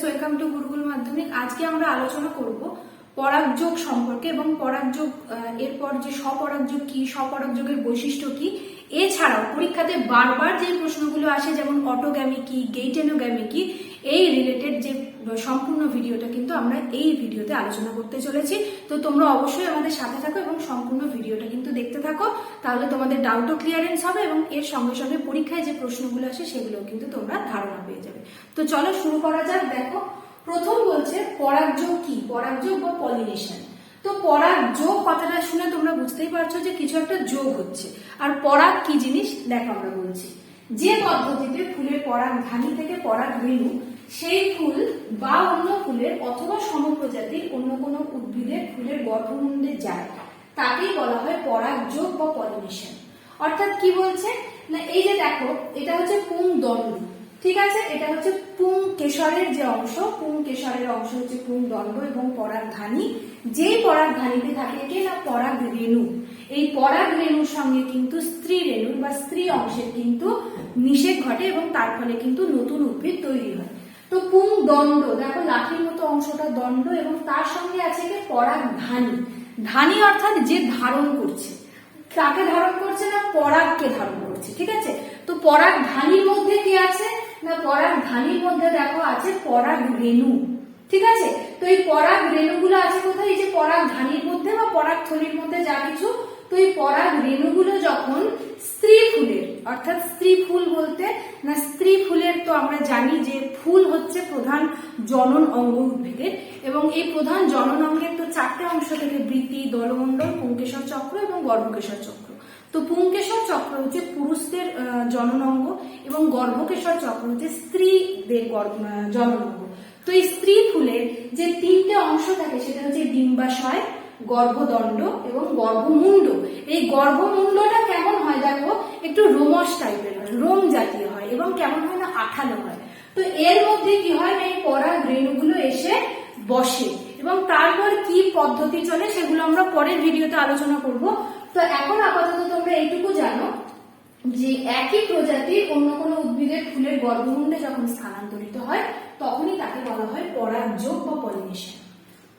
Students welcome to Gurukul মাধ্যমিক আজকে আমরা আলোচনা করব পরাগযোগ সম্পর্কে এবং পরাগযোগ এরপর যে স্বপরাগযোগ কি, স্বপরাগযোগের বৈশিষ্ট্য কি? এছাড়াও পরীক্ষাতে বারবার যে প্রশ্নগুলো আসে, যেমন অটোগ্যামি কি গেইটেনোগ্যামি কি এই রিলেটেড যে সম্পূর্ণ ভিডিওটা কিন্তু আমরা এই ভিডিওতে আলোচনা করতে চলেছি। তো তোমরা অবশ্যই আমাদের সাথে থাকো এবং সম্পূর্ণ ভিডিওটা কিন্তু দেখতে থাকো। তাহলে তোমাদের ডাউটও ক্লিয়ারেন্স হবে এবং এর সঙ্গে সঙ্গে পরীক্ষায় যে প্রশ্নগুলো আসে সেগুলো কিন্তু তোমরা ধারণা পেয়ে যাবে। তো চলো শুরু করা যাক। দেখো, প্রথম বলছে পরাগযোগ কি? পরাগযোগ বা পলিনেশন তো পরাগ যোগ কথাটা শুনে তোমরা বুঝতেই পারছ যে কিছু একটা যোগ হচ্ছে। আর পরাগ কি জিনিস? দেখো আমরা বলছি। যে পদ্ধতিতে ফুলের পরাগ ধানি থেকে পরাগ রেণু, সেই ফুল বা অন্য ফুলের অথবা সমপ্রজাতির অন্য কোনো উদ্ভিদের ফুলের গর্ভমুণ্ডে যায়। তাকেই বলা হয় পরাগ যোগ বা পলিনেশন। অর্থাৎ কি বলছে? না, এই যে দেখো, এটা হচ্ছে কোন দণ্ড? ঠিক আছে, এটা হচ্ছে পুং কেশরের যে অংশ, পুং কেশরের অংশ হচ্ছে পুং দণ্ড এবং পরাগ ধানি। যেই পরাগ ধানিতে থাকে কি না? পরাগ রেণু। এই পরাগ রেণুর সঙ্গে কিন্তু স্ত্রী রেণুর বা স্ত্রী অংশের কিন্তু নিষেধ ঘটে এবং তার ফলে কিন্তু নতুন উদ্ভিদ তৈরি হয়। তো পুং দণ্ড, দেখো লাঠির মতো অংশটা দণ্ড এবং তার সঙ্গে আছে কি? পরাগ ধানি। ধানি অর্থাৎ যে ধারণ করছে। কাকে ধারণ করছে না? পরাগকে ধারণ করছে, ঠিক আছে? তো পরাগ ধানির মধ্যে কি আছে? না পরাগ ধানির মধ্যে দেখো আছে পরাগ রেণু। ঠিক আছে? তো এই পরাগ রেণুগুলো আছে কোথায়? এই যে পরাগ ধানির মধ্যে বা পরাগ থলির মধ্যে যা কিছু, তো এই পরাগ রেণুগুলো যখন স্ত্রী ফুলের, অর্থাৎ স্ত্রী ফুল বলতে, না, স্ত্রী ফুলের তো আমরা জানি যে ফুল হচ্ছে প্রধান জনন অঙ্গ উদ্ভিদের এবং এই প্রধান জনন অঙ্গের তো চারটে অংশ থেকে বৃতি, দলমণ্ডল পুংকেশর চক্র এবং গর্ভকেশর চক্র। তো পুংকেশর চক্র হচ্ছে পুরুষদের আহ, জনন অঙ্গ এবং গর্ভকেশর চক্র হচ্ছে স্ত্রীদের আহ, তো এই স্ত্রী ফুলের যে তিনটে অংশ থাকে সেটা হচ্ছে ডিম্বাশয় গর্ভদণ্ড এবং গর্ভমুণ্ড। এই গর্ভমুণ্ডটা কেমন হয় দেখো? একটু রোমস টাইপের হয় রোম জাতীয় হয় এবং কেমন হয় না আঠালো হয়। তো এর মধ্যে কি হয় না এই পরাগ রেণুগুলো এসে বসে। এবং তারপর কি পদ্ধতি চলে সেগুলো আমরা পরের ভিডিওতে আলোচনা করব। তো এখন আপাতত তোমরা এইটুকু জানো যে একই প্রজাতির অন্য কোনো উদ্ভিদের ফুলের গর্ভমুণ্ডে যখন স্থানান্তরিত হয়, তখনই তাকে বলা হয় পরাগযোগ বা পলিনেশন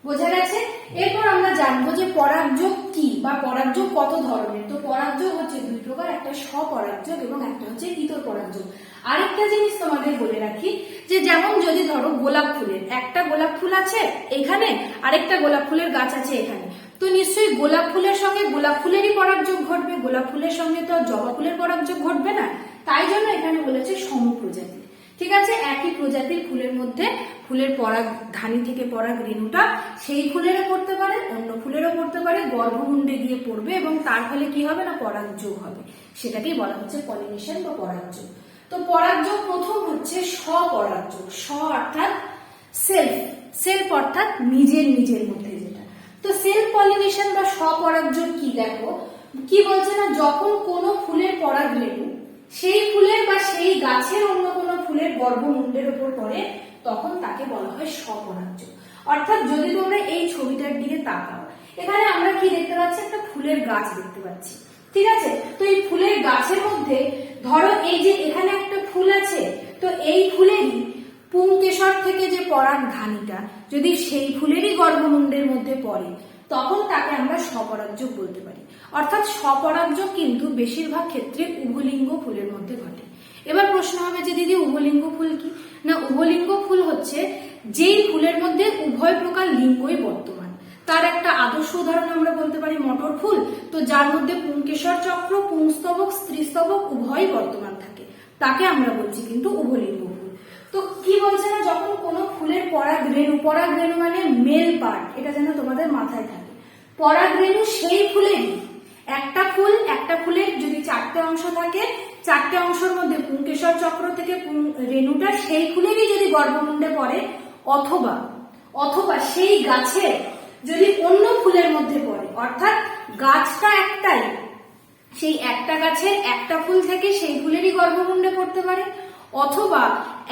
বোঝা গেছে? এরপর আমরা জানব যে পরাগযোগ কি, বা পরাগযোগ কত ধরনের? তো পরাগযোগ হচ্ছে দুই প্রকার, একটা স্বপরাগযোগ এবং একটা হচ্ছে ইতর পরাগযোগ। আরেকটা জিনিস তোমাদের বলে রাখি, যে যেমন যদি ধরো গোলাপ ফুলের, একটা গোলাপ ফুল আছে এখানে, আরেকটা গোলাপ ফুলের গাছ আছে এখানে। তো নিশ্চয়ই গোলাপ ফুলের সঙ্গে গোলাপ ফুলেরই পরাগযোগ ঘটবে, গোলাপ ফুলের সঙ্গে তো জবা ফুলের পরাগযোগ ঘটবে না। তাই জন্য এখানে বলেছে সমপ্রজাতি। ঠিক আছে? একই প্রজাতির ফুলের মধ্যে, ফুলের পরাগ ধানি থেকে পরাগ রেণুটা সেই ফুলেরও পড়তে পারে, অন্য ফুলেরও পড়তে পারে, গর্ভমুণ্ডে গিয়ে পড়বে এবং তার ফলে কি হবে না? পরাগযোগ হবে। সেটাকেই বলা হচ্ছে পলিনেশন বা পরাগযোগ তো পরাগযোগ প্রথম হচ্ছে স্বপরাগযোগ স্ব অর্থাৎ সেলফ সেলফ অর্থাৎ নিজের নিজের মধ্যে যেটা। তো সেলফ পলিনেশন বা স্বপরাগযোগ কি দেখো? কি বলছে না? যখন কোনো ফুলের পরাগ রেণু সেই ফুলের বা সেই গাছের অন্য কোনো ফুলের গর্ভমুণ্ডের উপর পড়ে, তখন তাকে বলা হয় স্বপরাগযোগ অর্থাৎ যদি তোমরা এই ছবিটার দিকে তাকাও, এখানে আমরা কি দেখতে পাচ্ছি? একটা ফুলের গাছ দেখতে পাচ্ছি। ঠিক আছে? তো এই ফুলের গাছের মধ্যে, ধরো এই যে এখানে একটা ফুল আছে, তো এই ফুলেরই পুংকেশর থেকে যে পরাগ ধানিটা যদি সেই ফুলেরই গর্ভমুণ্ডের মধ্যে পড়ে তখন তাকে আমরা স্বপরাগযোগ বলতে পারি। অর্থাৎ স্বপরাগযোগ কিন্তু বেশিরভাগ ক্ষেত্রে উভলিঙ্গ ফুলের মধ্যে ঘটে। এবার প্রশ্ন হবে যে দিদি, উভলিঙ্গ ফুল কি? না, উভলিঙ্গ ফুল হচ্ছে যেই ফুলের মধ্যে উভয় প্রকার লিঙ্গই বর্তমান। তার একটা আদর্শ উদাহরণ আমরা বলতে পারি মটর ফুল। তো যার মধ্যে পুংকেশর চক্র, পুংস্তবক, স্ত্রীস্তবক উভয়ই বর্তমান থাকে। তাকে আমরা বলছি কিন্তু উভলিঙ্গ তো কি বলছে না, যখন কোনো ফুলের পরাগ রেণু পরাগ রেণু মানে মেল পার্ট, এটা যেন তোমাদের মাথায় থাকে। পরাগ রেণু সেই ফুলেরই। একটা ফুল, একটা ফুলের যদি চারটে অংশ থাকে, চারটে অংশের মধ্যে পুংকেশর চক্র থেকে রেণুটা সেই ফুলেরই যদি গর্ভমুণ্ডে পড়ে, অথবা অথবা সেই গাছে যদি অন্য ফুলের মধ্যে পড়ে, অর্থাৎ গাছটা একটাই, সেই একটা গাছের একটা ফুল থেকে সেই ফুলেরই গর্ভমুণ্ডে পড়তে পারে অথবা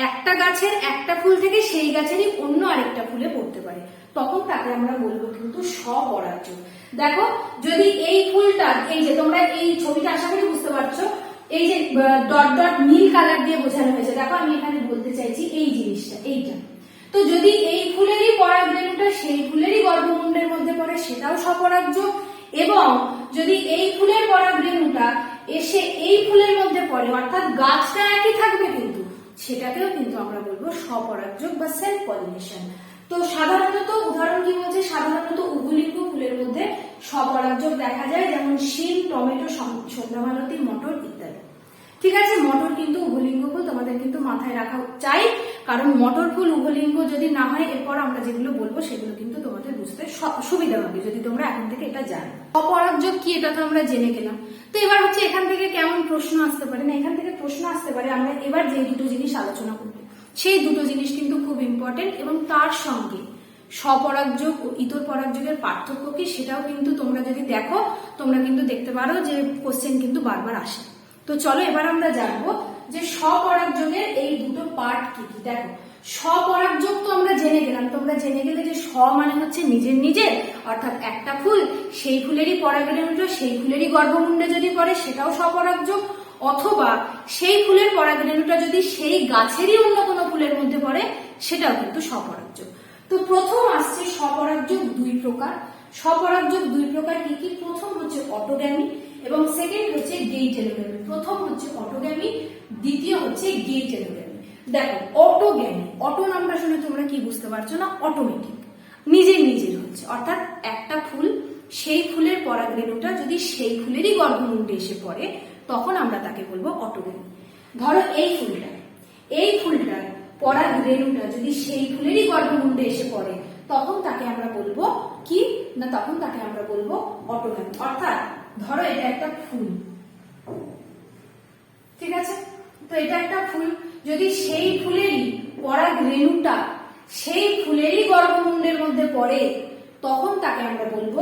একটা গাছের একটা ফুল থেকে সেই গাছেরই অন্য আরেকটা ফুলে পড়তে পারে। তখন তাকে আমরা বলব কিন্তু স্বপরাগযোগ দেখো, যদি এই ফুলটা, এই যে তোমরা এই ছবিটা আশা করি বুঝতে পারছ, এই যে ডট ডট নীল কালার দিয়ে বোঝানো হয়েছে, দেখো আমি এখানে বলতে চাইছি এই জিনিসটা, এইটা। তো যদি এই ফুলেরই পরাগরেণুটা সেই ফুলেরই গর্ভমুণ্ডের মধ্যে পড়ে, সেটাও স্বপরাগয এবং যদি এই ফুলের পরাগরেণুটা এসে এই ফুলের মধ্যে পড়ে অর্থাৎ গাছটা একই থাকবে কিন্তু, সেটাকেও কিন্তু আমরা বলব স্বপরাগযোগ বা সেলফ পলিনেশন তো সাধারণত উদাহরণ কি বলছে? সাধারণত উভলিঙ্গ ফুলের মধ্যে স্বপরাগযোগ দেখা যায়, যেমন শিম, টমেটো সন- সন্ধ্যামালতি মটর ইত্যাদি। ঠিক আছে, মটর কিন্তু উভলিঙ্গ তোমাদের কিন্তু মাথায় রাখা চাই। কারণ মটর ফুল উভলিঙ্গ যদি না হয়, এরপর আমরা যেগুলো বলব সেগুলো কিন্তু তোমাদের বুঝতে সুবিধা হবে যদি তোমরা এখন থেকে এটা জানো। অপরাগযোগ কি, এটা তো আমরা জেনে গেলাম। তো এবার হচ্ছে এখান থেকে কেমন প্রশ্ন আসতে পারে না? এখান থেকে প্রশ্ন আসতে পারে, আমরা এবার যে দুটো জিনিস আলোচনা করব। সেই দুটো জিনিস কিন্তু খুব ইম্পর্টেন্ট এবং তার সঙ্গে স্বপরাগযোগ ও ইতর পরাগযোগের পার্থক্য কি, সেটাও কিন্তু তোমরা যদি দেখো, তোমরা কিন্তু দেখতে পারো যে কোশ্চেন কিন্তু বারবার আসে। তো চলো এবার আমরা জানব যে স্বপরাগযোগের এই দুটো পার্ট কি কি? দেখো স্বপরাগযোগ তো আমরা জেনে গেলাম। তোমরা জেনে গেলে যে স্ব মানে হচ্ছে নিজের নিজের, অর্থাৎ একটা ফুল, সেই ফুলেরই পরাগরেণুটা সেই ফুলেরই গর্ভমুণ্ডে যদি পড়ে, সেটাও স্বপরাগ যোগ অথবা সেই ফুলের পরাগরেণুটা যদি সেই গাছেরই অন্য কোনো ফুলের মধ্যে পড়ে, সেটাও কিন্তু স্বপরাগযোগ তো প্রথম আসছে স্বপরাগযোগ দুই প্রকার। স্বপরাগযোগ দুই প্রকার কি কি? প্রথম হচ্ছে অটোগ্যামি এবং সেকেন্ড হচ্ছে গেইটেলোগ্যামি প্রথম হচ্ছে অটোগ্যামি দ্বিতীয় হচ্ছে গেইটেলোগ্যামি দেখো অটোগ্যামি অটো নামটা শুনে তোমরা কি বুঝতে পারছ না? অটোমেটিক নিজের নিজের হচ্ছে। অর্থাৎ একটা ফুল, সেই ফুলের পরাগরেণুটা যদি সেই ফুলেরই গর্ভমুণ্ডে এসে পড়ে, তখন আমরা তাকে বলব অটোগ্যামি ধরো এই ফুলটা, এই ফুলটার পরাগ রেণুটা যদি সেই ফুলেরই গর্ভমুণ্ডে এসে পড়ে, তখন তাকে আমরা বলব কি? না, তখন তাকে আমরা বলব অটোগ্যামি অর্থাৎ ধরো এটা একটা ফুল। ঠিক আছে? তো এটা একটা ফুল। যদি সেই ফুলেরই পরাগ রেণুটা সেই ফুলেরই গর্ভমুণ্ডের মধ্যে পড়ে, তখন তাকে আমরা বলব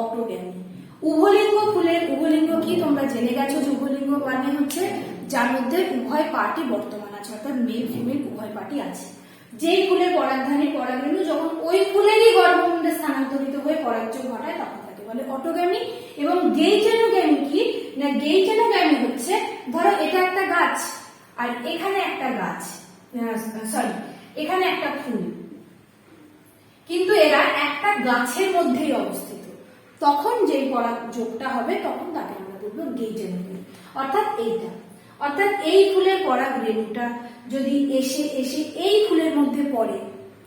অটোগ্যামি। উভলিঙ্গ ফুলের, উভলিঙ্গ কি তোমরা জেনে গেছো যে উভলিঙ্গ মানে হচ্ছে যার মধ্যে উভয় পার্টি বর্তমান আছে, অর্থাৎ মেল, ফিমেল উভয় পার্টি আছে। যেই ফুলের পরাগধানী, পরাগরেণু যখন ওই ফুলেরই গর্ভমুণ্ডে স্থানান্তরিত হয়ে পরাগযোগ ঘটায়, তখন বলে অটোগ্যামি এবং গেইটেনোগ্যামি কি? না গেইটেনোগ্যামি হচ্ছে, ধরো এটা একটা গাছ, আর এখানে একটা গাছ সরি এখানে একটা ফুল। কিন্তু এরা একটা গাছের মধ্যেই অবস্থিত। তখন যেই পরাগযোগটা হবে, তখন তাকে আমরা বলব গেইটেনোগ্যামি অর্থাৎ এইটা। অর্থাৎ এই ফুলের পরাগ রেণুটা যদি এসে এসে এই ফুলের মধ্যে পড়ে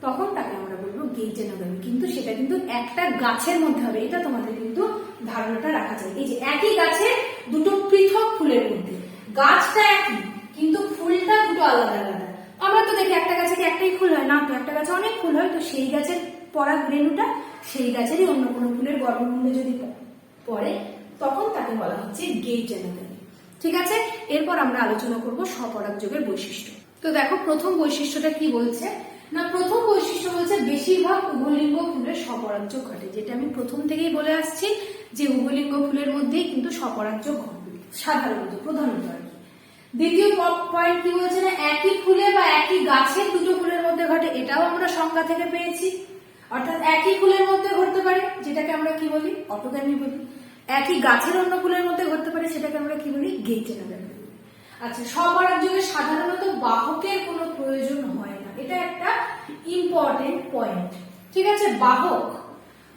তখন তাকে আমরা বলব গেইটেনোগ্যামি কিন্তু সেটা কিন্তু একটা গাছের মধ্যে হবে। এটা তোমাদের কিন্তু ধারণাটা রাখা যায়। এই যে একই গাছে দুটো পৃথক ফুলের মধ্যে। গাছটা একই, কিন্তু ফুলটা দুটো আলাদা আলাদা। আমরা তো দেখি একটা গাছে একটাই ফুল হয়? না, তো একটা গাছে অনেক ফুল হয়। তো সেই গাছের পরাগ রেণুটা সেই গাছেরই অন্য কোনো ফুলের গর্ভমুণ্ডে যদি পড়ে, তখন তাকে বলা হচ্ছে গেট গেইটেনোগ্যামি ঠিক আছে? এরপর আমরা আলোচনা করব স্বপরাগ যোগের বৈশিষ্ট্য। তো দেখো, প্রথম বৈশিষ্ট্যটা কি বলছে? না, প্রথম বৈশিষ্ট্য হচ্ছে বেশিরভাগ উভলিঙ্গ ফুলের স্বপরাগযোগ ঘটে। যেটা আমি প্রথম থেকেই বলে আসছি যে উভলিঙ্গ ফুলের মধ্যেই কিন্তু স্বপরাগযোগ ঘটবে, সাধারণত প্রধানত আর দ্বিতীয় পয়েন্ট কি বলছে না, একই ফুলে বা একই গাছের দুটো ফুলের মধ্যে ঘটে, এটাও আমরা সংজ্ঞা থেকে পেয়েছি। অর্থাৎ একই ফুলের মধ্যে ঘটতে পারে, যেটাকে আমরা কি বলি? অটোগ্যামি বলি। একই গাছের অন্য ফুলের মধ্যে ঘটতে পারে, সেটাকে আমরা কি বলি? গেইটেনোগ্যামি বলি আচ্ছা সবার যুগে সাধারণত বাহকের কোনো প্রয়োজন হয় না এটা একটা ইম্পর্টেন্ট পয়েন্ট ঠিক আছে? বাহক।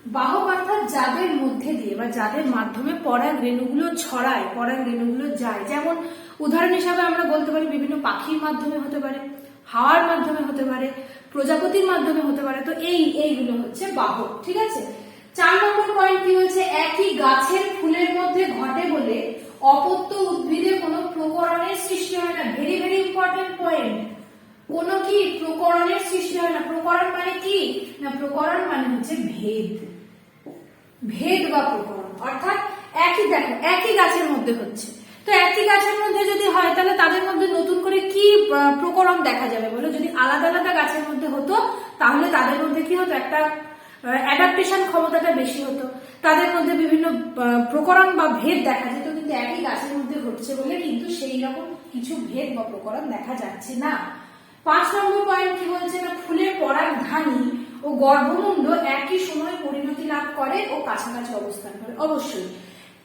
বাহক অর্থাৎ যাদের মধ্যে দিয়ে বা যাদের মাধ্যমে পরাগ রেণুগুলো ছড়ায়, পরাগ রেণুগুলো যায়। যেমন উদাহরণ হিসাবে আমরা বলতে পারি বিভিন্ন পাখির মাধ্যমে হতে পারে, হাওয়ার মাধ্যমে হতে পারে, প্রজাপতির মাধ্যমে হতে পারে। তো এই, এইগুলো হচ্ছে বাহক। ঠিক আছে? চার নম্বর পয়েন্ট কি হয়েছে একই গাছের ফুলের মধ্যে ঘটে বলে অপত্য উদ্ভিদে কোনো প্রকরণের সৃষ্টি হয় না। ভেরি ভেরি ইম্পর্টেন্ট পয়েন্ট কোনো কি প্রকরণের সৃষ্টি হয় না? প্রকরণ মানে কি? না, প্রকরণ মানে হচ্ছে ভেদ। ভেদ বা প্রকরণ। অর্থাৎ একই, দেখো, একই গাছের মধ্যে হচ্ছে। তো একই গাছের মধ্যে যদি হয়, তাহলে তাদের মধ্যে নতুন করে কি প্রকরণ দেখা যাবে বলো? যদি আলাদা আলাদা গাছের মধ্যে হতো, তাহলে তাদের মধ্যে কি হতো? একটা অ্যাডাপ্টেশন ক্ষমতাটা বেশি হতো। তাদের মধ্যে বিভিন্ন প্রকরণ বা ভেদ দেখা যেত, কিন্তু একই গাছের মধ্যে ঘটছে বলে কিন্তু সেই রকম কিছু ভেদ বা প্রকরণ দেখা যাচ্ছে না। পাঁচ নম্বর পয়েন্ট কি বলছে না, ফুলের পরাগধানী ও গর্ভমুণ্ড একই সময় পরিণতি লাভ করে ও কাছাকাছি অবস্থান করে। অবশ্যই।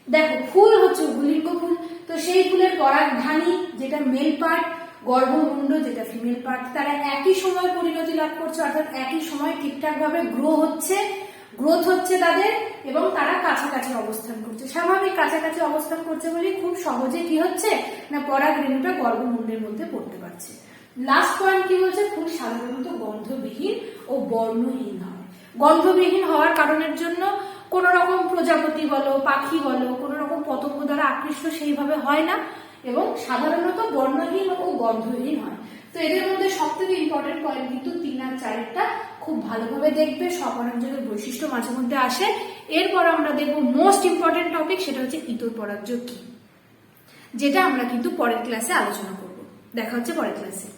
দেখো, ফুল হচ্ছে উলিঙ্গ ফুল। তো সেই ফুলের পরাগধানী যেটা মেল পার্ট গর্ভমুণ্ড, যেটা ফিমেল পার্ট তারা একই সময় পরিণতি লাভ করছে, অর্থাৎ একই সময় ঠিকঠাক ভাবে গ্রো হচ্ছে গ্রোথ হচ্ছে তাদের এবং তারা কাছাকাছি অবস্থান করছে। স্বাভাবিক কাছাকাছি অবস্থান করছে বলে খুব সহজে কি হচ্ছে না, পরাগ রেণুটা গর্ভমুণ্ডের মধ্যে পড়তে পারছে। লাস্ট পয়েন্ট কি বলছে? খুব সাধারণত গন্ধবিহীন ও বর্ণহীন হয়। গন্ধবিহীন হওয়ার কারণের জন্য কোন রকম প্রজাপতি বলো, পাখি বলো, কোন রকম পতঙ্গ দ্বারা আকৃষ্ট সেইভাবে হয় না এবং সাধারণত বর্ণহীন ও গন্ধহীন হয়। তো এদের মধ্যে সব থেকে ইম্পর্টেন্ট পয়েন্ট কিন্তু তিন আর চারেরটা খুব ভালোভাবে দেখবে স্বপরাগযোগের বৈশিষ্ট্য মাঝে মধ্যে আসে। এরপর আমরা দেখব মোস্ট ইম্পর্টেন্ট টপিক সেটা হচ্ছে ইতর পরাগযোগ কি, যেটা আমরা কিন্তু পরের ক্লাসে আলোচনা করব। দেখা হচ্ছে পরের ক্লাসে